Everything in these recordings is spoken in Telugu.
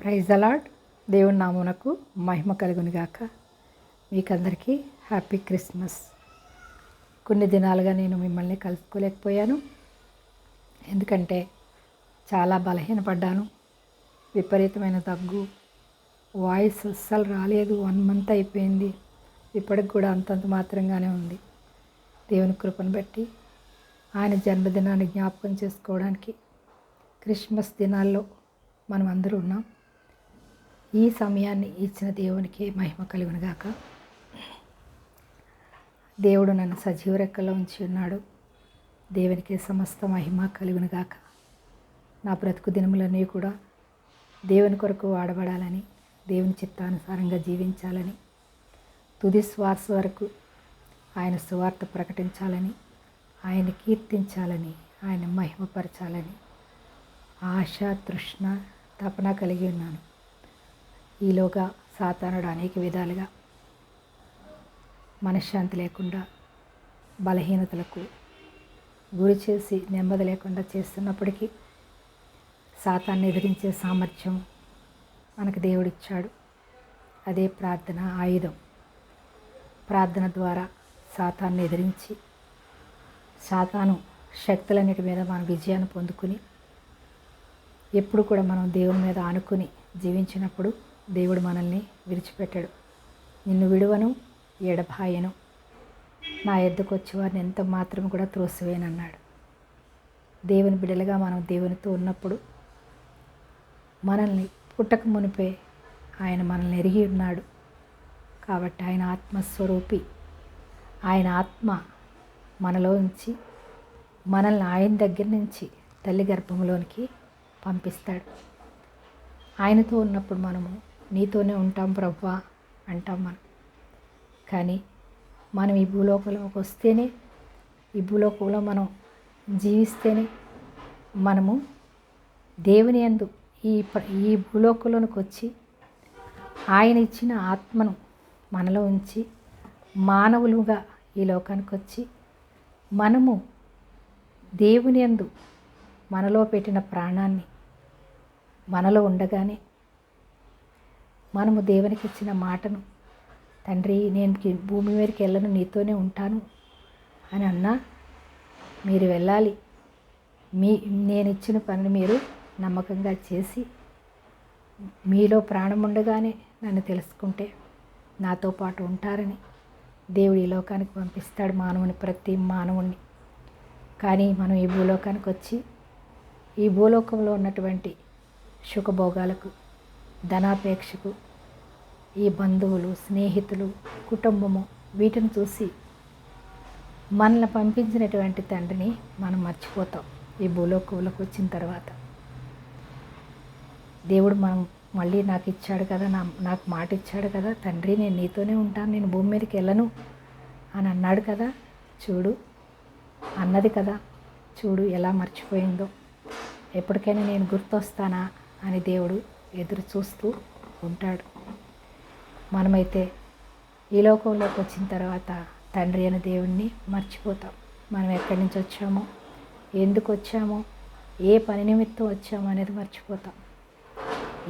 ప్రైజ్ అలాడ్ దేవుని నామునకు మహిమ కలుగునిగాక మీకందరికీ హ్యాపీ క్రిస్మస్. కొన్ని దినాలుగా నేను మిమ్మల్ని కలుసుకోలేకపోయాను ఎందుకంటే చాలా బలహీనపడ్డాను. విపరీతమైన దగ్గు. వాయిస్ అస్సలు రాలేదు. వన్ మంత్ అయిపోయింది. ఇప్పటికి కూడా అంతంత మాత్రంగానే ఉంది. దేవుని కృపను బట్టి ఆయన జన్మదినాన్ని జ్ఞాపకం చేసుకోవడానికి క్రిస్మస్ దినాల్లో మనం అందరూ ఉన్నాం. ఈ సమయాన్ని ఇచ్చిన దేవునికి మహిమ కలిగినగాక. దేవుడు నన్ను సజీవ రెక్కలో ఉంచి ఉన్నాడు. దేవునికి సమస్త మహిమ కలిగినగాక. నా బ్రతుకు దినములన్నీ కూడా దేవుని కొరకు వాడబడాలని దేవుని చిత్తానుసారంగా జీవించాలని తుది శ్వాస వరకు ఆయన సువార్త ప్రకటించాలని ఆయన కీర్తించాలని ఆయన మహిమపరచాలని ఆశ తృష్ణ తపన కలిగి ఉన్నాను. ఈలోగా సాతానుడు అనేక విధాలుగా మనశ్శాంతి లేకుండా బలహీనతలకు గురి చేసి నెమ్మది లేకుండా చేస్తున్నప్పటికీ సాతాన్ని ఎదిరించే సామర్థ్యం మనకు దేవుడిచ్చాడు. అదే ప్రార్థన ఆయుధం. ప్రార్థన ద్వారా సాతాన్ని ఎదిరించి సాతాను శక్తులన్నిటి మీద మన విజయాన్ని పొందుకుని ఎప్పుడు కూడా మనం దేవుని మీద ఆనుకుని జీవించినప్పుడు దేవుడు మనల్ని విడిచిపెట్టాడు. నిన్ను విడువను ఎడబాయను నా ఎద్దుకు వచ్చేవారిని ఎంత మాత్రం కూడా త్రోసివేయనన్నాడు. దేవుని బిడలుగా మనం దేవునితో ఉన్నప్పుడు మనల్ని పుట్టక మునిపే ఆయన మనల్ని ఎరిగి ఉన్నాడు. కాబట్టి ఆయన ఆత్మస్వరూపి. ఆయన ఆత్మ మనలో ఉంచి మనల్ని ఆయన దగ్గర నుంచి తల్లి గర్భంలోనికి పంపిస్తాడు. ఆయనతో ఉన్నప్పుడు మనము నీతోనే ఉంటాం ప్రభా అంటాం మనం. కానీ మనం ఈ భూలోకంలోకి వస్తేనే ఈ భూలోకంలో మనం జీవిస్తేనే మనము దేవుని యందు ఈ ఈ భూలోకంలోనికి వచ్చి ఆయన ఇచ్చిన ఆత్మను మనలో ఉంచి మానవులుగా ఈ లోకానికి వచ్చి మనము దేవుని యందు మనలో పెట్టిన ప్రాణాన్ని మనలో ఉండగానే మనము దేవునికి ఇచ్చిన మాటను తండ్రి నేను భూమి మీదకి వెళ్ళను నీతోనే ఉంటాను అని అన్నా మీరు వెళ్ళాలి. మీ నేను ఇచ్చిన పనిని మీరు నమ్మకంగా చేసి మీలో ప్రాణం ఉండగానే నన్ను తెలుసుకుంటే నాతో పాటు ఉంటారని దేవుడు ఈ లోకానికి పంపిస్తాడు మానవుని ప్రతి మానవుణ్ణి. కానీ మనం ఈ భూలోకానికి వచ్చి ఈ భూలోకంలో ఉన్నటువంటి సుఖభోగాలకు ధనాపేక్షకు ఈ బంధువులు స్నేహితులు కుటుంబము వీటిని చూసి మనల్ని పంపించినటువంటి తండ్రిని మనం మర్చిపోతాం. ఈ భూలోకంలోకి వచ్చిన తర్వాత దేవుడు మనం మళ్ళీ నాకు ఇచ్చాడు కదా నా నాకు మాట ఇచ్చాడు కదా తండ్రి నేను నీతోనే ఉంటాను నేను భూమి మీదకి వెళ్ళను అని అన్నాడు కదా చూడు అన్నది కదా చూడు ఎలా మర్చిపోయిందో ఎప్పటికైనా నేను గుర్తొస్తానా అని దేవుడు ఎదురు చూస్తూ ఉంటాడు. మనమైతే ఈ లోకంలోకి వచ్చిన తర్వాత తండ్రి అనే దేవుణ్ణి మర్చిపోతాం. మనం ఎక్కడి నుంచి వచ్చామో ఎందుకు వచ్చామో ఏ పని నిమిత్తం వచ్చామో అనేది మర్చిపోతాం.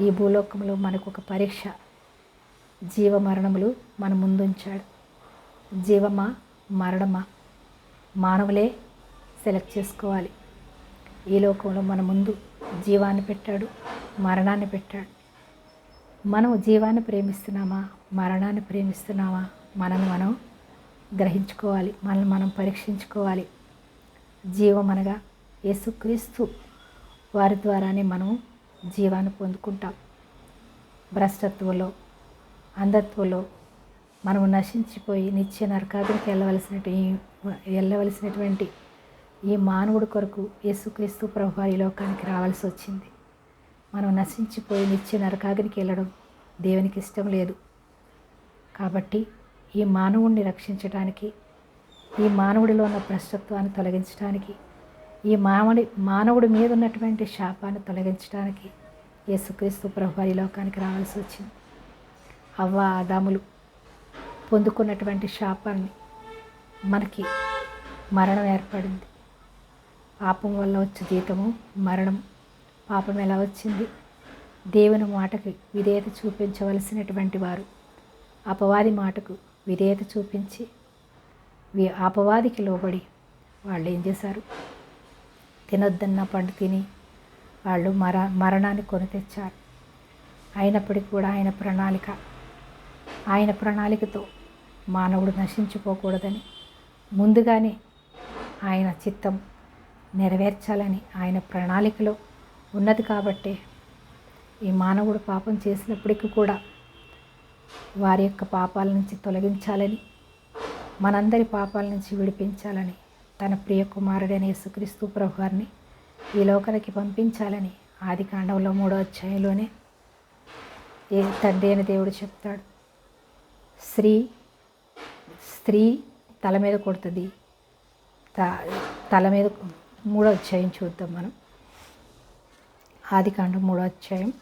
ఈ భూలోకంలో మనకు ఒక పరీక్ష. జీవ మరణములు మన ముందుంచాడు. జీవమా మరణమా? మానవులే సెలెక్ట్ చేసుకోవాలి. ఈ లోకంలో మన ముందు జీవాన్ని పెట్టాడు మరణాన్ని పెట్టాడు. మనం జీవాన్ని ప్రేమిస్తున్నామా? మరణాన్ని ప్రేమిస్తున్నామా? మనల్ని మనం గ్రహించుకోవాలి మనల్ని మనం పరీక్షించుకోవాలి. జీవం అనగా యేసుక్రీస్తు వారి ద్వారానే మనం జీవాన్ని పొందుకుంటాం. భ్రష్టత్వంలో అంధత్వంలో మనము నశించిపోయి నిత్య నరకాదులకు వెళ్ళవలసినటువంటి వెళ్ళవలసినటువంటి ఈ మానవుడి కొరకు యేసుక్రీస్తు ప్రభు ఈ లోకానికి రావాల్సి వచ్చింది? మనం నశించిపోయి నిత్య నరకాగిరికి వెళ్ళడం దేవునికి ఇష్టం లేదు. కాబట్టి ఈ మానవుడిని రక్షించడానికి ఈ మానవుడిలో ఉన్న భ్రష్టత్వాన్ని తొలగించడానికి ఈ మానవుడి మానవుడి మీద ఉన్నటువంటి శాపాన్ని తొలగించడానికి యేసుక్రీస్తు ప్రభు ఈ లోకానికి రావాల్సి వచ్చింది. అవ్వ ఆదాములు పొందుకున్నటువంటి శాపాన్ని మనకి మరణం ఏర్పడింది. పాపం వల్ల వచ్చే జీతము మరణం పాపం ఎలా వచ్చింది? దేవుని మాటకు విధేయత చూపించవలసినటువంటి వారు అపవాది మాటకు విధేయత చూపించి వి- అపవాదికి లోబడి వాళ్ళు ఏం చేశారు? తినొద్దన్న పండు తిని వాళ్ళు మర మరణాన్ని కొని తెచ్చారు. అయినప్పటికీ కూడా ఆయన ప్రణాళిక ఆయన ప్రణాళికతో మానవుడు నశించిపోకూడదని ముందుగానే ఆయన చిత్తం నెరవేర్చాలని ఆయన ప్రణాళికలో ఉన్నది కాబట్టే ఈ మానవుడు పాపం చేసినప్పటికీ కూడా వారి యొక్క పాపాల నుంచి తొలగించాలని మనందరి పాపాల నుంచి విడిపించాలని తన ప్రియ కుమారుడైన యేసుక్రీస్తు ప్రభువారిని ఈ లోకానికి పంపించాలని ఆది కాండంలో మూడో అధ్యాయంలోనే ఏ తండ్రి అని దేవుడు చెప్తాడు. స్త్రీ స్త్రీ తల మీద కొడుతుంది. త- తల మీద మూడో అధ్యాయం చూద్దాం మనం. ఆది కాండం మూడో అధ్యాయం.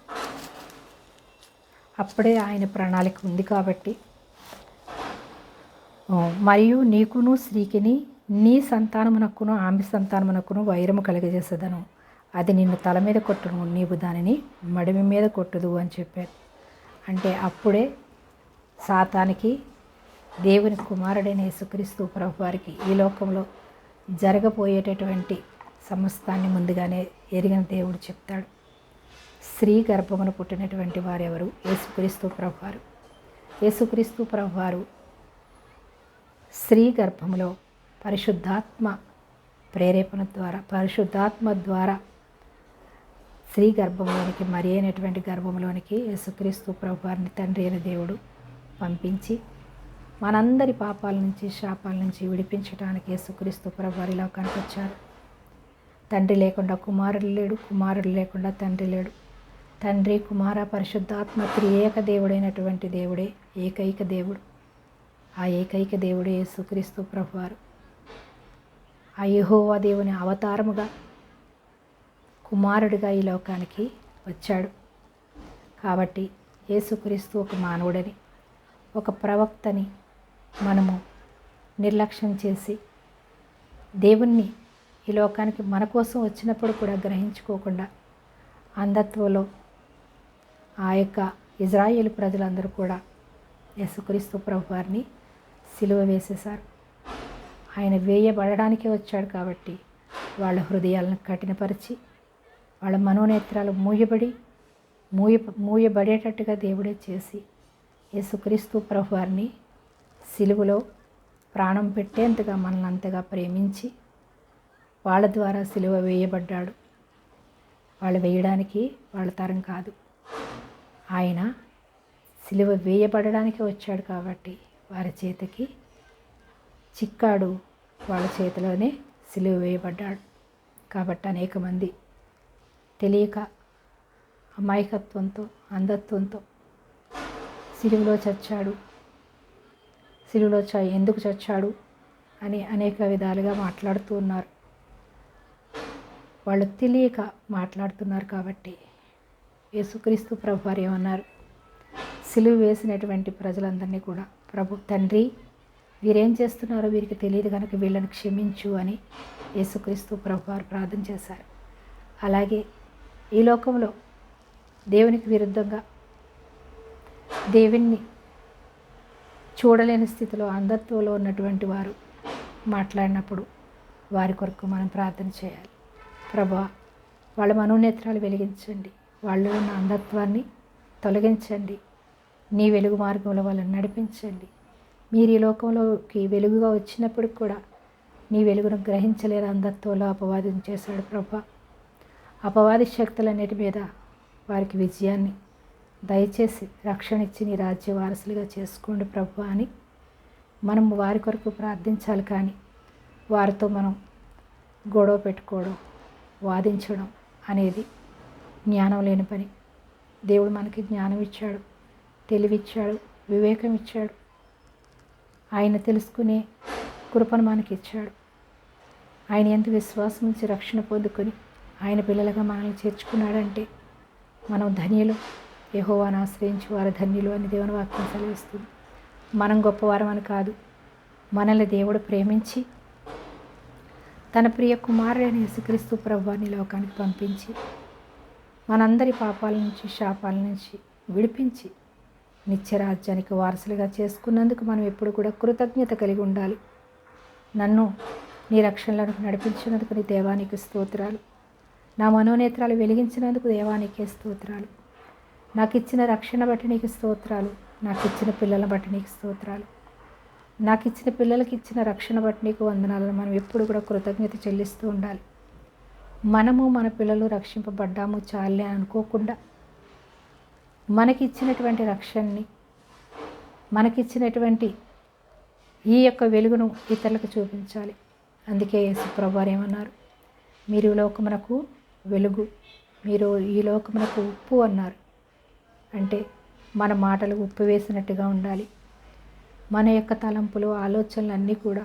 అప్పుడే ఆయన ప్రణాళిక ఉంది కాబట్టి. మరియు నీకును స్త్రీకిని నీ సంతానమునకును ఆమె సంతానమునకును వైరము కలుగజేసేదను. అది నిన్ను తల మీద కొట్టును నీవు దానిని మడిమి మీద కొట్టదు అని చెప్పారు. అంటే అప్పుడే సాతానికి దేవుని కుమారుడైన యేసుక్రీస్తు ప్రభు వారికి ఈ లోకంలో జరగబోయేటటువంటి సమస్తాన్ని ముందుగానే ఎరిగిన దేవుడు చెప్తాడు. స్త్రీ గర్భమును పుట్టినటువంటి వారెవరు? యేసుక్రీస్తు ప్రభువారు. యేసుక్రీస్తు ప్రభువారు స్త్రీ గర్భములో పరిశుద్ధాత్మ ప్రేరేపణ ద్వారా పరిశుద్ధాత్మ ద్వారా స్త్రీ గర్భంలోనికి మరి అయినటువంటి గర్భంలోనికి యేసుక్రీస్తు ప్రభువారిని తండ్రి అయిన దేవుడు పంపించి మనందరి పాపాల నుంచి శాపాల నుంచి విడిపించడానికి యేసుక్రీస్తు ప్రభువారి లోకానికి వచ్చారు తండ్రి లేకుండా కుమారుడు లేడు కుమారుడు లేకుండా తండ్రి లేడు. తండ్రి కుమార పరిశుద్ధాత్మ త్రియేక దేవుడైనటువంటి దేవుడే ఏకైక దేవుడు. ఆ ఏకైక దేవుడే యేసుక్రీస్తు ప్రభువారు. ఆ యహోవా దేవుని అవతారముగా కుమారుడిగా ఈ లోకానికి వచ్చాడు. కాబట్టి యేసుక్రీస్తు ఒక మానవుడని ఒక ప్రవక్తని మనము నిర్లక్ష్యం చేసి దేవుణ్ణి ఈ లోకానికి మన కోసం వచ్చినప్పుడు కూడా గ్రహించుకోకుండా అంధత్వంలో ఆ యొక్క ఇజ్రాయేల్ ప్రజలందరూ కూడా యేసుక్రీస్తు ప్రభు వారిని సిలువ వేసేశారు. ఆయన వేయబడడానికే వచ్చాడు కాబట్టి వాళ్ళ హృదయాలను కఠినపరిచి వాళ్ళ మనోనేత్రాలు మూయబడి మూయ మూయబడేటట్టుగా దేవుడే చేసి యేసుక్రీస్తు ప్రభు వారిని సిలువలో ప్రాణం పెట్టేంతగా మనల్ని అంతగా ప్రేమించి వాళ్ళ ద్వారా సిలువ వేయబడ్డాడు. వాళ్ళు వేయడానికి వాళ్ళ తరం కాదు. ఆయన సిలువ వేయబడడానికి వచ్చాడు కాబట్టి వారి చేతికి చిక్కాడు. వాళ్ళ చేతిలోనే సిలువ వేయబడ్డాడు. కాబట్టి అనేక మంది తెలియక అమాయకత్వంతో అంధత్వంతో సిలువలో చచ్చాడు. సిలువలో చ ఎందుకు చచ్చాడు? అని అనేక విధాలుగా మాట్లాడుతూ ఉన్నారు. వాళ్ళు తెలియక మాట్లాడుతున్నారు కాబట్టి యేసుక్రీస్తు ప్రభు వారు ఏమన్నారు? సిలువ వేసినటువంటి ప్రజలందరినీ కూడా ప్రభు తండ్రి వీరేం చేస్తున్నారో వీరికి తెలియదు కనుక వీళ్ళని క్షమించు అని యేసుక్రీస్తు ప్రభు వారు ప్రార్థన చేశారు. అలాగే ఈ లోకంలో దేవునికి విరుద్ధంగా దేవుణ్ణి చూడలేని స్థితిలో అంధత్వంలో ఉన్నటువంటి వారు మాట్లాడినప్పుడు వారి కొరకు మనం ప్రార్థన చేయాలి. ప్రభా వాళ్ళ మనోనేత్రాలు వెలిగించండి. వాళ్ళు ఉన్న అంధత్వాన్ని తొలగించండి. నీ వెలుగు మార్గంలో వాళ్ళని నడిపించండి. మీరు ఈ లోకంలోకి వెలుగుగా వచ్చినప్పుడు కూడా నీ వెలుగును గ్రహించలేని అంధత్వంలో అపవాదం చేశాడు ప్రభా. అపవాది శక్తులన్నిటి మీద వారికి విజయాన్ని దయచేసి రక్షణ ఇచ్చి నీ రాజ్య వారసులుగా చేసుకోండి ప్రభు అని మనం వారి కొరకు ప్రార్థించాలి కానీ వారితో మనం గొడవ పెట్టుకోవడం వాదించడం అనేది జ్ఞానం లేని పని. దేవుడు మనకి జ్ఞానం ఇచ్చాడు తెలివిచ్చాడు వివేకం ఇచ్చాడు. ఆయన తెలుసుకునే కృపను మనకి ఇచ్చాడు. ఆయన ఎంత విశ్వాసం నుంచి రక్షణ పొందుకొని ఆయన పిల్లలుగా మనల్ని చేర్చుకున్నాడంటే మనం ధన్యులు. యహోవాను ఆశ్రయించి వారు ధన్యులు అని దేవుని వాక్యం సెలవిస్తుంది. మనం గొప్పవారం అని కాదు మనల్ని దేవుడు ప్రేమించి తన ప్రియ కుమారుడైన యేసుక్రీస్తు ప్రభువాన్ని లోకానికి పంపించి మనందరి పాపాల నుంచి శాపాల నుంచి విడిపించి నిత్యరాజ్యానికి వారసులుగా చేసుకున్నందుకు మనం ఎప్పుడు కూడా కృతజ్ఞత కలిగి ఉండాలి. నన్ను నీ రక్షణలకు నడిపించినందుకు నీ దేవానికి స్తోత్రాలు. నా మనోనేత్రాలు వెలిగించినందుకు దేవానికే స్తోత్రాలు. నాకు ఇచ్చిన రక్షణ బట్టి నీకు స్తోత్రాలు. నాకు ఇచ్చిన పిల్లల బట్టి నీకు స్తోత్రాలు. నాకు ఇచ్చిన పిల్లలకి ఇచ్చిన రక్షణ బట్టి నీకు వందనాలను మనం ఎప్పుడు కూడా కృతజ్ఞత చెల్లిస్తూ ఉండాలి. మనము మన పిల్లలు రక్షింపబడ్డాము చాలే అనుకోకుండా మనకిచ్చినటువంటి రక్షణని మనకిచ్చినటువంటి ఈ యొక్క వెలుగును ఇతరులకు చూపించాలి. అందుకే యేసుప్రభువారు ఏమన్నారు? మీరు లోకమునకు వెలుగు మీరు ఈ లోకమునకు ఉప్పు అన్నారు. అంటే మన మాటలు ఉప్పు వేసినట్టుగా ఉండాలి. మన యొక్క తలంపులు ఆలోచనలు అన్నీ కూడా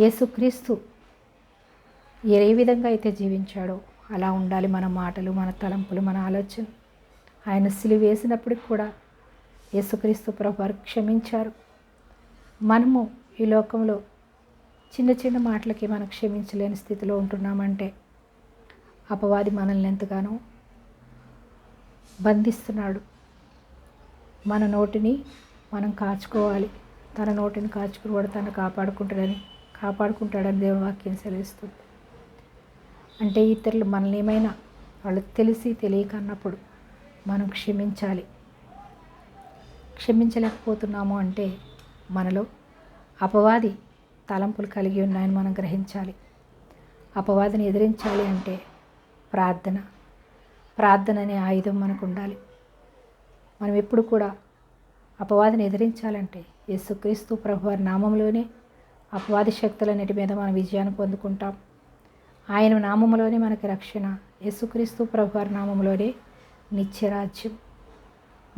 యేసుక్రీస్తు ఏ విధంగా అయితే జీవించాడో అలా ఉండాలి మన మాటలు మన తలంపులు మన ఆలోచన ఆయన సిలి వేసినప్పటికి కూడా యేసుక్రీస్తు ప్రభు క్షమించారు. మనము ఈ లోకంలో చిన్న చిన్న మాటలకి మనం క్షమించలేని స్థితిలో ఉంటున్నామంటే అపవాది మనల్ని ఎంతగానో బంధిస్తున్నాడు. మన నోటిని మనం కాచుకోవాలి. తన నోటిని కాచుకుని కూడా తను కాపాడుకుంటాడని కాపాడుకుంటాడని దేవుని వాక్యం సెలవిస్తుంది. అంటే ఇతరులు మనల్ని ఏమైనా వాళ్ళు తెలిసి తెలియక అన్నప్పుడు మనం క్షమించాలి. క్షమించలేకపోతున్నాము అంటే మనలో అపవాది తలంపులు కలిగి ఉన్నాయని మనం గ్రహించాలి. అపవాదిని ఎదిరించాలి అంటే ప్రార్థన ప్రార్థన అనే ఆయుధం మనకు ఉండాలి మనం ఎప్పుడు కూడా అపవాదిని ఎదిరించాలంటే యేసుక్రీస్తు ప్రభువారి నామంలోనే అపవాది శక్తులన్నిటి మీద మనం విజయాన్ని పొందుకుంటాం. ఆయన నామంలోనే మనకి రక్షణ యేసుక్రీస్తు ప్రభువారి నామంలోనే నిత్యరాజ్యం.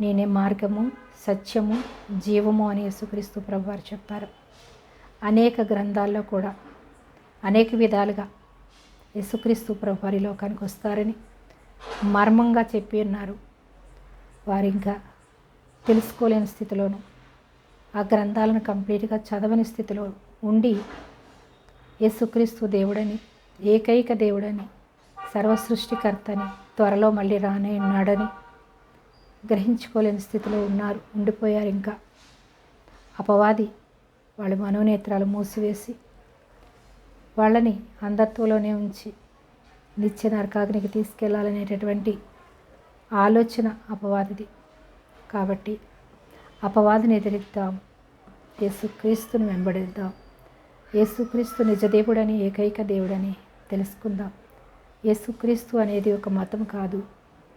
నేనే మార్గము సత్యము జీవము అని యేసుక్రీస్తు ప్రభువారు చెప్పారు. అనేక గ్రంథాల్లో కూడా అనేక విధాలుగా యేసుక్రీస్తు ప్రభువారి లోకానికి వస్తారని మర్మంగా చెప్పి ఉన్నారు. వారు ఇంకా తెలుసుకోలేని స్థితిలోను ఆ గ్రంథాలను కంప్లీట్గా చదవని స్థితిలో ఉండి యేసుక్రీస్తు దేవుడని ఏకైక దేవుడని సర్వసృష్టికర్తని త్వరలో మళ్ళీ రానే ఉన్నాడని గ్రహించుకోలేని స్థితిలో ఉన్నారు ఉండిపోయారు ఇంకా. అపవాది వాళ్ళ మనోనేత్రాలు మూసివేసి వాళ్ళని అంధత్వంలోనే ఉంచి నిత్య నరకాగ్నికి తీసుకెళ్ళాలనేటటువంటి ఆలోచన అపవాదిది. కాబట్టి అపవాదిని ఎదిరిద్దాం. యేసుక్రీస్తును వెంబడిద్దాం. యేసుక్రీస్తు నిజదేవుడని ఏకైక దేవుడని తెలుసుకుందాం. యేసుక్రీస్తు అనేది ఒక మతం కాదు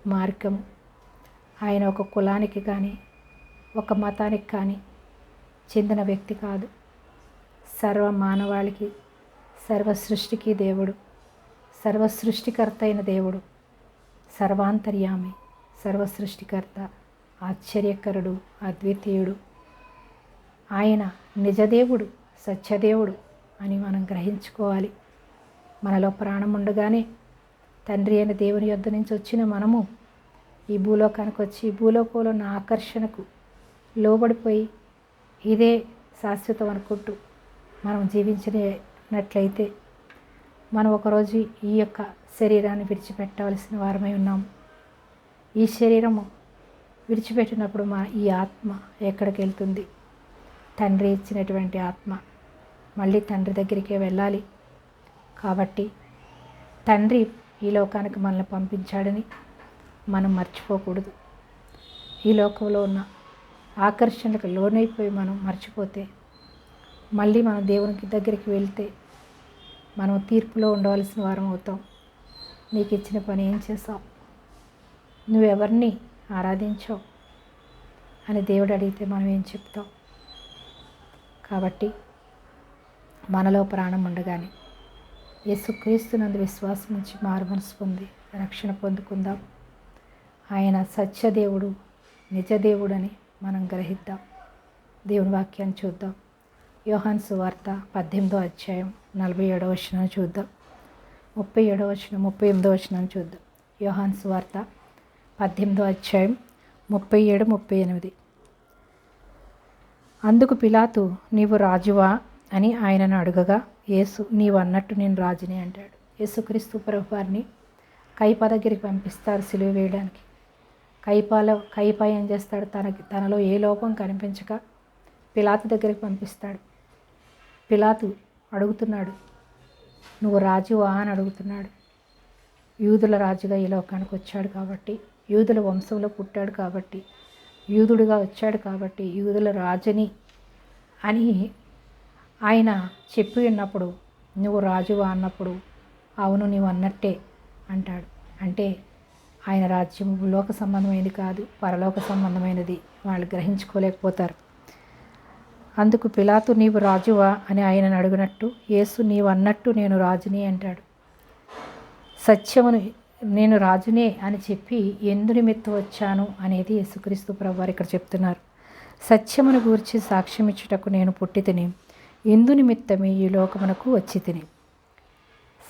మార్గం ఆయన ఒక కులానికి కానీ ఒక మతానికి కానీ చెందిన వ్యక్తి కాదు. సర్వ మానవాళికి సర్వ సృష్టికి దేవుడు. సర్వసృష్టికర్త అయిన దేవుడు. సర్వాంతర్యామి సర్వసృష్టికర్త ఆశ్చర్యకరుడు అద్వితీయుడు. ఆయన నిజదేవుడు సత్యదేవుడు అని మనం గ్రహించుకోవాలి. మనలో ప్రాణం ఉండగానే తండ్రి అయిన దేవుని యొద్ద నుంచి వచ్చిన మనము ఈ భూలోకానికి వచ్చి ఈ భూలోకంలో ఉన్న ఆకర్షణకు లోబడిపోయి ఇదే శాశ్వతం అనుకుంటూ మనం జీవించినట్లయితే మనం ఒకరోజు ఈ యొక్క శరీరాన్ని విడిచిపెట్టవలసిన వారమై ఉన్నాము ఈ శరీరము విడిచిపెట్టినప్పుడు మా ఈ ఆత్మ ఎక్కడికి వెళ్తుంది? తండ్రి ఇచ్చినటువంటి ఆత్మ. మళ్ళీ తండ్రి దగ్గరికే వెళ్ళాలి. కాబట్టి తండ్రి ఈ లోకానికి మనల్ని పంపించాడని మనం మర్చిపోకూడదు. ఈ లోకంలో ఉన్న ఆకర్షణలకు లోనైపోయి మనం మర్చిపోతే మళ్ళీ మనం దేవునికి దగ్గరికి వెళ్తే మనం తీర్పులో ఉండవలసిన వారం అవుతాం. నీకు ఇచ్చిన పని ఏం చేసావు నువ్వెవరిని ఆరాధించావు? అని దేవుడు అడిగితే మనం ఏం చెప్తాం? కాబట్టి మనలో ప్రాణం ఉండగానే యేసుక్రీస్తునందు విశ్వాసం నుంచి మారు మనసు పొంది రక్షణ పొందుకుందాం. ఆయన సత్యదేవుడు నిజదేవుడని మనం గ్రహిద్దాం. దేవుని వాక్యాన్ని చూద్దాం. యోహాన్ సువార్త పద్దెనిమిదో అధ్యాయం నలభై ఏడో వచనం చూద్దాం. ముప్పై ఏడవ వచనం ముప్పై ఎనిమిదో వచనం చూద్దాం. యోహాన్ సువార్త పద్దెనిమిదో అధ్యాయం ముప్పై ఏడు ముప్పై ఎనిమిది. అందుకు పిలాతు నీవు రాజువా? అని ఆయనను అడగగా యేసు నీవు అన్నట్టు నేను రాజుని అంటాడు. యేసుక్రీస్తు ప్రభు వారిని కైప దగ్గరికి పంపిస్తారు సిలువ వేయడానికి. కైపాలో కైప ఏం చేస్తాడు? తనకి తనలో ఏ లోపం కనిపించక పిలాతు దగ్గరికి పంపిస్తాడు. పిలాతు అడుగుతున్నాడు. నువ్వు రాజువా అని అడుగుతున్నాడు. యూదుల రాజుగా ఈ లోకానికి వచ్చాడు కాబట్టి యూదుల వంశంలో పుట్టాడు కాబట్టి యూదుడిగా వచ్చాడు కాబట్టి యూదుల రాజుని అని ఆయన చెప్పి ఉన్నప్పుడు నువ్వు రాజువా అన్నప్పుడు అవును నీవు అన్నట్టే అంటాడు. అంటే ఆయన రాజ్యం లోక సంబంధమైనది కాదు పరలోక సంబంధమైనది. వాళ్ళు గ్రహించుకోలేకపోతారు. అందుకు పిలాతు నీవు రాజువా అని ఆయనను అడిగినట్టు యేసు నీవు అన్నట్టు నేను రాజుని అంటాడు. సత్యమును నేను రాజునే అని చెప్పి ఎందు నిమిత్తం వచ్చాను అనేది యేసుక్రీస్తు ప్రభువారు ఇక్కడ చెప్తున్నారు. సత్యమును గూర్చి సాక్ష్యం ఇచ్చుటకు నేను పుట్టి తిని ఎందు నిమిత్తమే ఈ లోకమునకు వచ్చి తిని.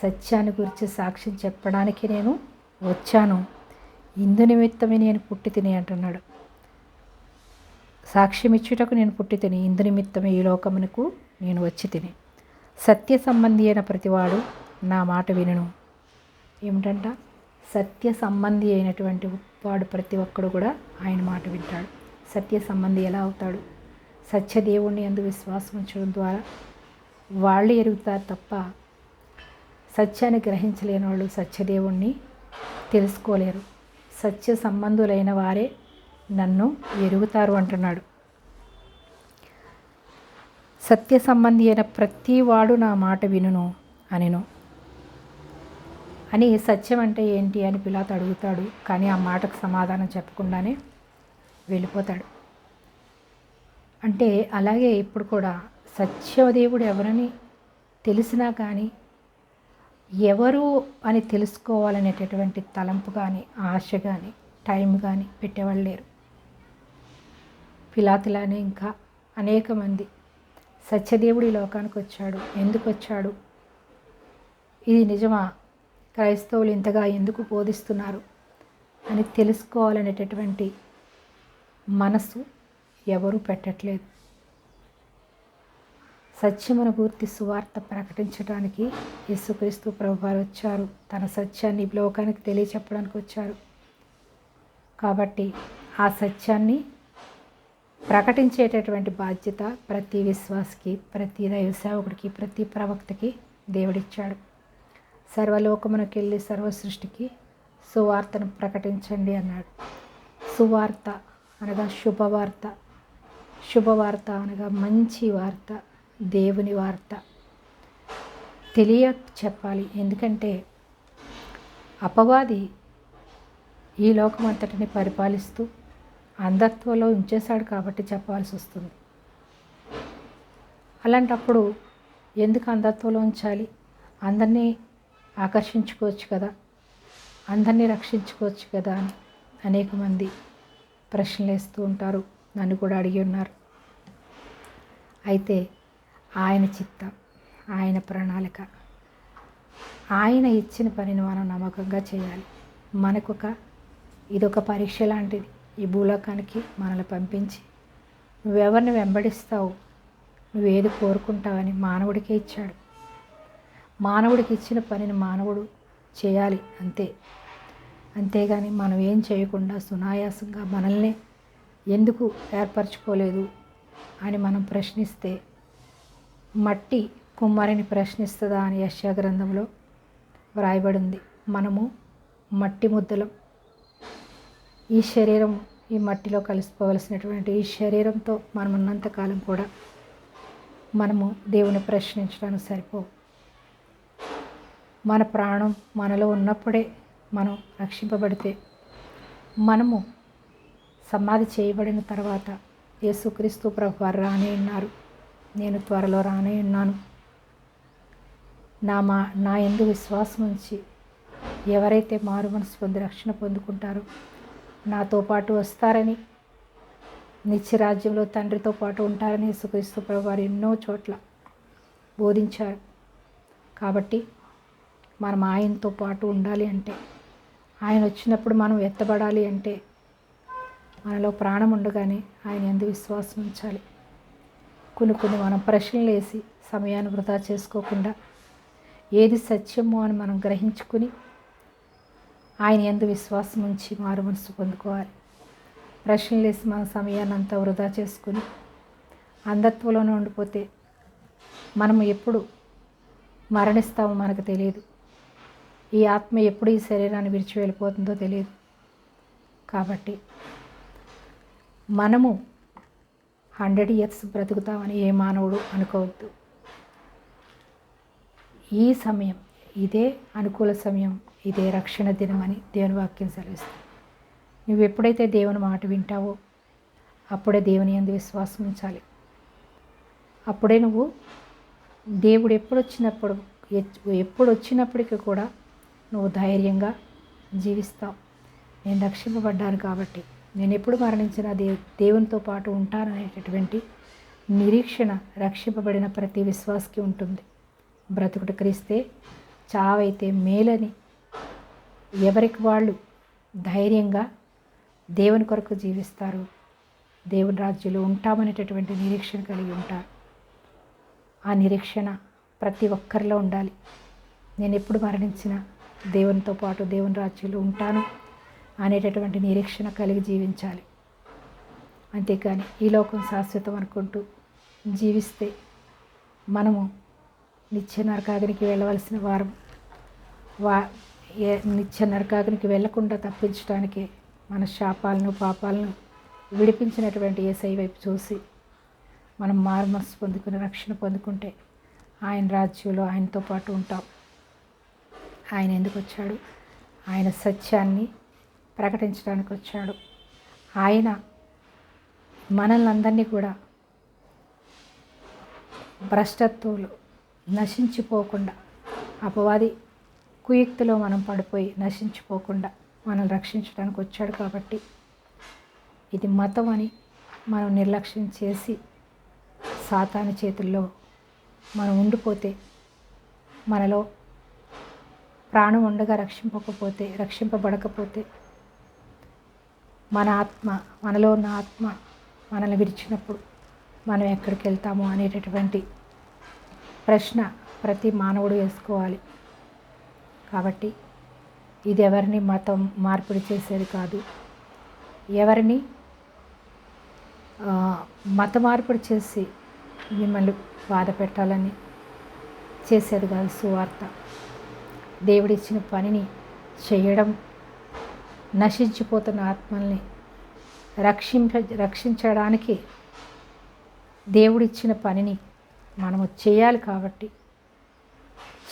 సత్యాన్ని గురించి సాక్ష్యం చెప్పడానికి నేను వచ్చాను. ఇందు నిమిత్తమే నేను పుట్టి తిని అంటున్నాడు. సాక్ష్యం ఇచ్చుటకు నేను పుట్టి తిని ఇందు ఈ లోకమునకు నేను వచ్చి తిని. సత్య సంబంధి అయిన ప్రతివాడు నా మాట వినను. ఏమిటంట? సత్య సంబంధి అయినటువంటి వాడు ప్రతి ఒక్కడు కూడా ఆయన మాట వింటాడు. సత్య సంబంధి ఎలా అవుతాడు? సత్యదేవుణ్ణి అందు విశ్వాసం ఉంచడం ద్వారా వాళ్ళు ఎరుగుతారు తప్ప సత్యాన్ని గ్రహించలేని వాళ్ళు సత్యదేవుణ్ణి తెలుసుకోలేరు. సత్య సంబంధులైన వారే నన్ను ఎరుగుతారు అంటున్నాడు. సత్య సంబంధి అయిన ప్రతి వాడు నా మాట వినును అనిను. అని సత్యం అంటే ఏంటి అని పిలాత్ అడుగుతాడు. కానీ ఆ మాటకు సమాధానం చెప్పకుండానే వెళ్ళిపోతాడు. అంటే అలాగే ఇప్పుడు కూడా సత్యదేవుడు ఎవరని తెలిసినా కానీ ఎవరు అని తెలుసుకోవాలనేటటువంటి తలంపు కానీ ఆశ కానీ టైం కానీ పెట్టేవాళ్ళు లేరు. పిలాతులానే ఇంకా అనేక మంది సత్యదేవుడు ఈ లోకానికి వచ్చాడు. ఎందుకు వచ్చాడు? ఇది నిజమా? క్రైస్తవులు ఇంతగా ఎందుకు బోధిస్తున్నారు? అని తెలుసుకోవాలనేటటువంటి మనసు ఎవరు పెట్టట్లేదు. సత్యమును పూర్తి సువార్త ప్రకటించడానికి యేసుక్రీస్తు ప్రభువారు వచ్చారు. తన సత్యాన్ని లోకానికి తెలియచెప్పడానికి వచ్చారు. కాబట్టి ఆ సత్యాన్ని ప్రకటించేటటువంటి బాధ్యత ప్రతి విశ్వాసకి ప్రతి దైవ సేవకుడికి ప్రతి ప్రవక్తకి దేవుడిచ్చాడు. సర్వలోకమునకు వెళ్ళి సర్వ సృష్టికి సువార్తను ప్రకటించండి అన్నాడు. సువార్త అనగా శుభవార్త. శుభవార్త అనగా మంచి వార్త దేవుని వార్త. తెలియ చెప్పాలి. ఎందుకంటే అపవాది ఈ లోకమంతటిని పరిపాలిస్తూ అంధత్వంలో ఉంచేశాడు కాబట్టి చెప్పాల్సి వస్తుంది. అలాంటప్పుడు ఎందుకు అంధత్వంలో ఉంచాలి? అందరినీ ఆకర్షించుకోవచ్చు కదా? అందరినీ రక్షించుకోవచ్చు కదా? అని అనేక మంది ప్రశ్నలు వేస్తూ ఉంటారు. నన్ను కూడా అడిగి ఉన్నారు. అయితే ఆయన చిత్తం ఆయన ప్రణాళిక ఆయన ఇచ్చిన పనిని మనం నమ్మకంగా చేయాలి. మనకొక ఇదొక పరీక్ష లాంటిది. ఈ భూలోకానికి మనల్ని పంపించి నువ్వెవరిని వెంబడిస్తావు? నువ్వేది కోరుకుంటావని మానవుడికే ఇచ్చాడు. మానవుడికి ఇచ్చిన పనిని మానవుడు చేయాలి అంతే. అంతేగాని మనం ఏం చేయకుండా సునాయాసంగా మనల్ని ఎందుకు ఏర్పరచుకోలేదు? అని మనం ప్రశ్నిస్తే మట్టి కుమ్మరిని ప్రశ్నిస్తుందా? అని యశ్యా గ్రంథంలో వ్రాయబడింది. మనము మట్టి ముద్దలం ఈ శరీరం ఈ మట్టిలో కలిసిపోవలసినటువంటి ఈ శరీరంతో మనం ఉన్నంతకాలం కూడా మనము దేవుని ప్రశ్నించడానికి సరిపో. మన ప్రాణం మనలో ఉన్నప్పుడే మనం రక్షింపబడితే మనము సమాధి చేయబడిన తర్వాత యేసుక్రీస్తు ప్రభు వారు రానే ఉన్నారు. నేను త్వరలో రానే ఉన్నాను. నా మా నా ఎందు విశ్వాసం ఉంచి ఎవరైతే మారు మనసు పొంది రక్షణ పొందుకుంటారో నాతో పాటు వస్తారని నిత్యరాజ్యంలో తండ్రితో పాటు ఉంటారని యేసుక్రీస్తు ప్రభు వారు ఎన్నో చోట్ల బోధించారు. కాబట్టి మనం ఆయనతో పాటు ఉండాలి అంటే ఆయన వచ్చినప్పుడు మనం ఎత్తబడాలి అంటే మనలో ప్రాణం ఉండగానే ఆయన ఎందు విశ్వాసం ఉంచాలి. కొన్ని కొన్ని మనం ప్రశ్నలు వేసి సమయాన్ని వృధా చేసుకోకుండా ఏది సత్యమో అని మనం గ్రహించుకుని ఆయన ఎందు విశ్వాసం ఉంచి మారు మనసు పొందుకోవాలి. ప్రశ్నలు వేసి మన సమయాన్ని అంతా వృధా చేసుకుని అంధత్వంలోనే ఉండిపోతే మనము ఎప్పుడు మరణిస్తామో మనకు తెలియదు. ఈ ఆత్మ ఎప్పుడు ఈ శరీరాన్ని విడిచి వెళ్ళిపోతుందో తెలియదు. కాబట్టి మనము హండ్రెడ్ ఇయర్స్ బ్రతుకుతామని ఏ మానవుడు అనుకోవద్దు. ఈ సమయం ఇదే అనుకూల సమయం ఇదే రక్షణ దినమని దేవుని వాక్యం సెలవిస్తుంది. నువ్వు ఎప్పుడైతే దేవుని మాట వింటావో అప్పుడే దేవుని అందు విశ్వాసం ఉంచాలి. అప్పుడే నువ్వు దేవుడు ఎప్పుడు వచ్చినప్పుడు ఎప్పుడు వచ్చినప్పటికీ కూడా నువ్వు ధైర్యంగా జీవిస్తావు. నేను రక్షింపబడ్డాను కాబట్టి నేను ఎప్పుడు మరణించిన దే దేవునితో పాటు ఉంటాననేటటువంటి నిరీక్షణ రక్షింపబడిన ప్రతి విశ్వాసకి ఉంటుంది. బ్రతుకుడు క్రీస్తే చావైతే మేలని ఎవరికి వాళ్ళు ధైర్యంగా దేవుని కొరకు జీవిస్తారు. దేవుని రాజ్యంలో ఉంటామనేటటువంటి నిరీక్షణ కలిగి ఉంటారు. ఆ నిరీక్షణ ప్రతి ఒక్కరిలో ఉండాలి. నేను ఎప్పుడు మరణించినా దేవునితో పాటు దేవుని రాజ్యంలో ఉంటాను అనేటటువంటి నిరీక్షణ కలిగి జీవించాలి. అంతేకాని ఈ లోకం శాశ్వతం అనుకుంటూ జీవిస్తే మనము నిత్య నరకాగ్నికి వెళ్ళవలసిన వారం వా ఏ నిత్య నరకాగ్నికి వెళ్ళకుండా తప్పించడానికి మన శాపాలను పాపాలను విడిపించినటువంటి ఏసై వైపు చూసి మనం మారుమనసు పొందుకుని రక్షణ పొందుకుంటే ఆయన రాజ్యంలో ఆయనతో పాటు ఉంటాం. ఆయన ఎందుకు వచ్చాడు? ఆయన సత్యాన్ని ప్రకటించడానికి వచ్చాడు. ఆయన మనల్ని అందరినీ కూడా భ్రష్టత్వంలో నశించిపోకుండా అపవాది కుయుక్తిలో మనం పడిపోయి నశించిపోకుండా మనల్ని రక్షించడానికి వచ్చాడు కాబట్టి ఇది మతం అని మనం నిర్లక్ష్యం చేసి సాతాను చేతుల్లో మనం ఉండిపోతే మనలో ప్రాణం ఉండగా రక్షింపకపోతే రక్షింపబడకపోతే మన ఆత్మ మనలో ఉన్న ఆత్మ మనల్ని విడిచినప్పుడు మనం ఎక్కడికి వెళ్తాము అనేటటువంటి ప్రశ్న ప్రతి మానవుడు వేసుకోవాలి. కాబట్టి ఇది ఎవరిని మతం మార్పిడి చేసేది కాదు. ఎవరిని మత మార్పిడి చేసి మిమ్మల్ని బాధ పెట్టాలని చేసేది కాదు సువార్త. దేవుడిచ్చిన పనిని చేయడం నశించిపోతున్న ఆత్మల్ని రక్షింప రక్షించడానికి దేవుడిచ్చిన పనిని మనము చేయాలి కాబట్టి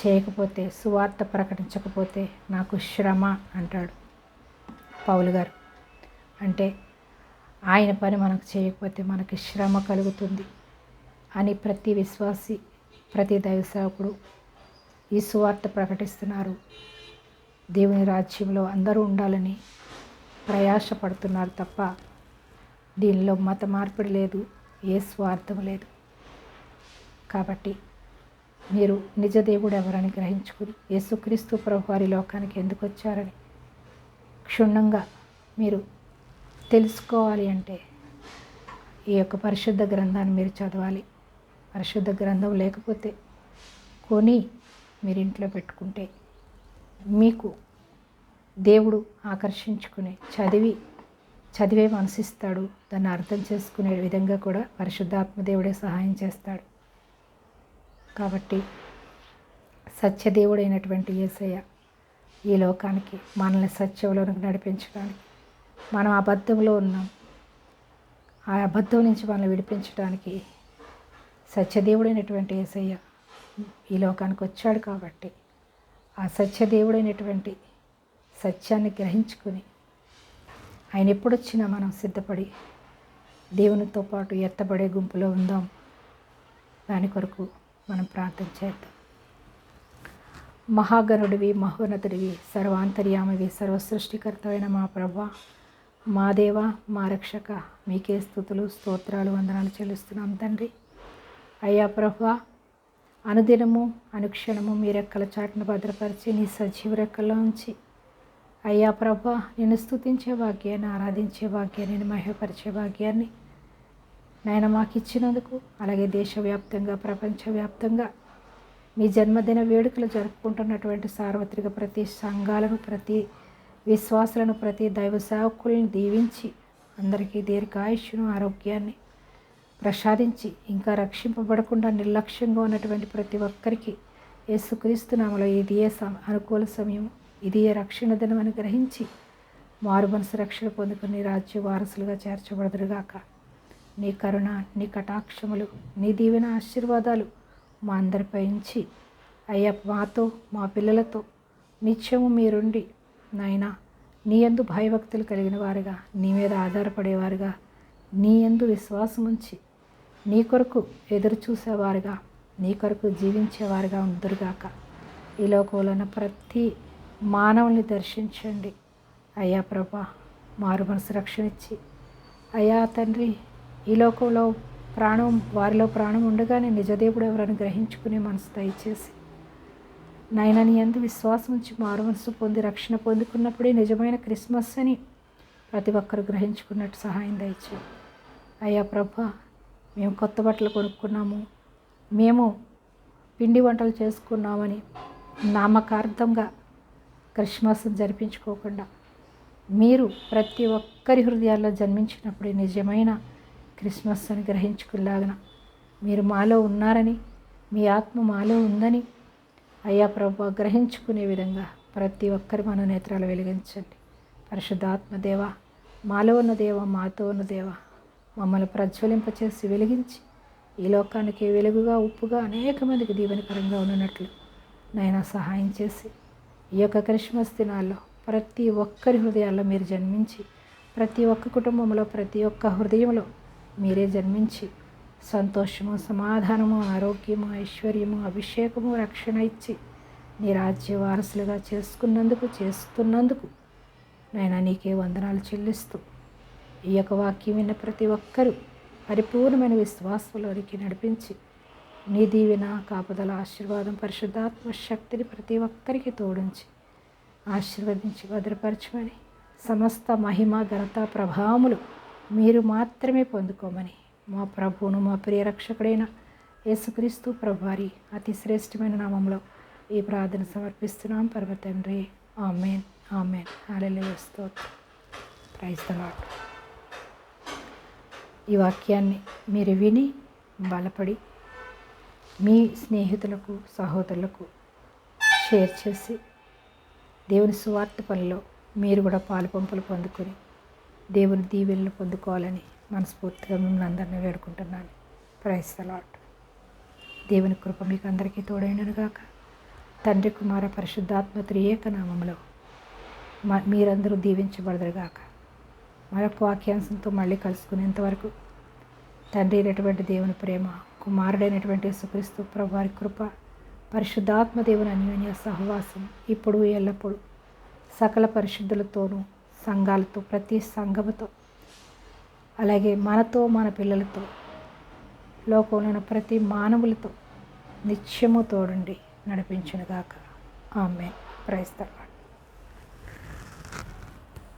చేయకపోతే సువార్త ప్రకటించకపోతే నాకు శ్రమ అంటాడు పౌలు గారు. అంటే ఆయన పని మనకు చేయకపోతే మనకి శ్రమ కలుగుతుంది అని ప్రతి విశ్వాసి ప్రతి దైవ సేవకుడు ఈ సువార్త ప్రకటిస్తున్నారు. దేవుని రాజ్యంలో అందరూ ఉండాలని ప్రయాసపడుతున్నారు తప్ప దీనిలో మత మార్పిడి లేదు ఏ స్వార్థం లేదు. కాబట్టి మీరు నిజ దేవుడు ఎవరని గ్రహించుకుని యేసుక్రీస్తు ప్రభు వారి లోకానికి ఎందుకు వచ్చారని క్షుణ్ణంగా మీరు తెలుసుకోవాలి అంటే ఈ యొక్క పరిశుద్ధ గ్రంథాన్ని మీరు చదవాలి. పరిశుద్ధ గ్రంథం లేకపోతే కొని మీరు ఇంట్లో పెట్టుకుంటే మీకు దేవుడు ఆకర్షించుకుని చదివి చదివే మనసిస్తాడు దాన్ని అర్థం చేసుకునే విధంగా కూడా పరిశుద్ధాత్మ దేవుడే సహాయం చేస్తాడు. కాబట్టి సత్యదేవుడైనటువంటి ఏసయ్య ఈ లోకానికి మనల్ని సత్యంలోనికి నడిపించడానికి మనం అబద్ధంలో ఉన్నాం. ఆ అబద్ధం నుంచి మనల్ని విడిపించడానికి సత్యదేవుడైనటువంటి ఏసయ్య ఈ లోకానికి వచ్చాడు కాబట్టి ఆ సత్యదేవుడైనటువంటి సత్యాన్ని గ్రహించుకుని ఆయన ఎప్పుడొచ్చినా మనం సిద్ధపడి దేవునితో పాటు ఎత్తబడే గుంపులో ఉందాం. దాని కొరకు మనం ప్రార్థన చేద్దాం. మహాగణుడివి మహోన్నతుడివి సర్వాంతర్యామివి సర్వసృష్టికర్తమైన మా ప్రభ మా దేవ మా రక్షక మీకే స్థుతులు స్తోత్రాలు వందనాలు చెల్లిస్తున్నాం తండ్రి. అయ్యా ప్రభ అనుదినము అనుక్షణము మీ రెక్కల చాటును భద్రపరిచి నీ సజీవ రెక్కల్లో ఉంచి. అయ్యా ప్రభ నేను స్థుతించే భాగ్యాన్ని ఆరాధించే భాగ్యాన్ని నేను మహపరిచే భాగ్యాన్ని నాయన మాకు ఇచ్చినందుకు అలాగే దేశవ్యాప్తంగా ప్రపంచవ్యాప్తంగా మీ జన్మదిన వేడుకలు జరుపుకుంటున్నటువంటి సార్వత్రిక ప్రతి సంఘాలను ప్రతి విశ్వాసులను ప్రతి దైవ సేవకులను దీవించి అందరికీ దీర్ఘాయుష్ను ఆరోగ్యాన్ని ప్రసాదించి ఇంకా రక్షింపబడకుండా నిర్లక్ష్యంగా ఉన్నటువంటి ప్రతి ఒక్కరికి యేసుక్రీస్తునామలో ఇది ఏ సమ అనుకూల సమయం ఇది ఏ రక్షణ దినం అని గ్రహించి మారు మనసు రక్షణ పొందుకుని రాజ్య వారసులుగా చేర్చబడదురుగాక. నీ కరుణ నీ కటాక్షములు నీ దీవెన ఆశీర్వాదాలు మా అందరిపై ఉంచి అయ్యా మాతో మా పిల్లలతో నిత్యము మీరుండి నాయనా నీ యందు భయభక్తులు కలిగిన వారుగా నీ మీద ఆధారపడేవారుగా నీ యందు విశ్వాసం ఉంచి నీ కొరకు ఎదురు చూసేవారుగా నీ కొరకు జీవించేవారుగా ఉందరుగాక. ఈ లోకంలో ఉన్న ప్రతి మానవుల్ని దర్శించండి. అయ్యా ప్రభా మారు మనసు రక్షణ ఇచ్చి అయ్యా తండ్రి ఈ లోకంలో ప్రాణం వారిలో ప్రాణం ఉండగానే నిజదేవుడు ఎవరని గ్రహించుకునే మనసు దయచేసి. నాయన నీ అందు విశ్వాసం ఉంచి మారు మనసు పొంది రక్షణ పొందుకున్నప్పుడే నిజమైన క్రిస్మస్ అని ప్రతి ఒక్కరు గ్రహించుకున్నట్టు సహాయం దయచే అయ్యా ప్రభా మేము కొత్త బట్టలు కొనుక్కున్నాము. మేము పిండి వంటలు చేసుకున్నామని నామకార్థంగా క్రిస్మస్ జరిపించుకోకుండా మీరు ప్రతి ఒక్కరి హృదయాల్లో జన్మించినప్పుడే నిజమైన క్రిస్మస్ అని గ్రహించుకులాగన. మీరు మాలో ఉన్నారని మీ ఆత్మ మాలో ఉందని అయ్యా ప్రభు గ్రహించుకునే విధంగా ప్రతి ఒక్కరి మన నేత్రాలు వెలిగించండి. పరిశుద్ధాత్మ దేవ మాలో ఉన్న దేవ మాతో ఉన్న దేవ మమ్మల్ని ప్రజ్వలింపచేసి వెలిగించి ఈ లోకానికి వెలుగుగా ఉప్పుగా అనేక మందికి దీవెనకరంగా ఉన్నట్లు నైనా సహాయం చేసి ఈ యొక్క క్రిస్మస్ దినాల్లో ప్రతి ఒక్కరి హృదయాల్లో మీరు జన్మించి ప్రతి ఒక్క కుటుంబంలో ప్రతి ఒక్క హృదయంలో మీరే జన్మించి సంతోషము సమాధానము ఆరోగ్యము ఐశ్వర్యము అభిషేకము రక్షణ ఇచ్చి నీ రాజ్య వారసులుగా చేసుకున్నందుకు చేస్తున్నందుకు నేను నీకే వందనాలు చెల్లిస్తూ ఈ యొక్క వాక్యం విన్న ప్రతి ఒక్కరూ పరిపూర్ణమైన విశ్వాసంలోనికి నడిపించి నీ దీవెన కాపుదల ఆశీర్వాదం పరిశుద్ధాత్మ శక్తిని ప్రతి ఒక్కరికి తోడించి ఆశీర్వదించి భద్రపరచమని సమస్త మహిమ ఘనత ప్రభావములు మీరు మాత్రమే పొందుకోమని మా ప్రభువును మా ప్రియ రక్షకుడైన యేసుక్రీస్తు ప్రభువారి అతి శ్రేష్టమైన నామంలో ఈ ప్రార్థన సమర్పిస్తున్నాం. పరమ తండ్రి ఆమెన్ ఆమెన్. హాలెలూయా స్తోత్రం. ప్రైజ్ ఈ వాక్యాన్ని మీరు విని బలపడి మీ స్నేహితులకు సహోదరులకు షేర్ చేసి దేవుని సువార్త పనిలో మీరు కూడా పాలుపంపులు పొందుకొని దేవుని దీవెనలు పొందుకోవాలని మనస్ఫూర్తిగా మిమ్మల్ని అందరినీ వేడుకుంటున్నాను. ప్రైస్ లాట్ దేవుని కృప మీకు అందరికీ తోడైనగాక తండ్రి కుమార పరిశుద్ధాత్మ త్రియేక నామంలో మా మీరందరూ దీవించబడదురుగాక మరొక వాక్యాంశంతో మళ్ళీ కలుసుకునేంతవరకు తండ్రి అయినటువంటి దేవుని ప్రేమ కుమారుడైనటువంటి సుక్రీస్తు ప్రభువారి కృప పరిశుద్ధాత్మ దేవుని అన్యోన్య సహవాసం ఇప్పుడు ఎల్లప్పుడూ సకల పరిశుద్ధులతోనూ సంఘాలతో ప్రతి సంఘముతో అలాగే మనతో మన పిల్లలతో లోకంలో ఉన్న ప్రతి మానవులతో నిత్యము తోడుండి నడిపించునుగాక. ఆమె ప్రైస్తారు